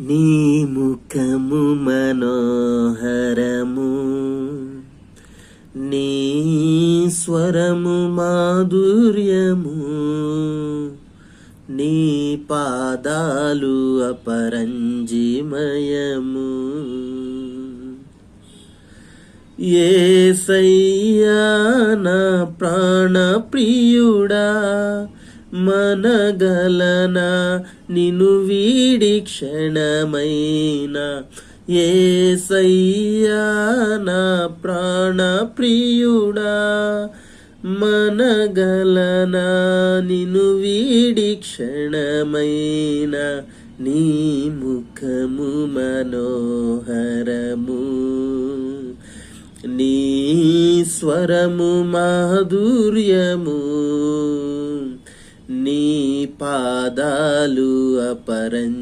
నీ ముఖము మనోహరము నీ స్వరము మాధుర్యము నీ పాదాలు అపరంజిమయము. ఏసయ్యా నా ప్రాణప్రియుడా మనగలనా నిను వీడి క్షణమైనా ఏసయ్యా నా ప్రాణ ప్రియుడా మనగలనా నిను వీడి క్షణమైన నీ ముఖము మనోహరము నీ స్వరము మాధుర్యము నీ పాదాలు అపరం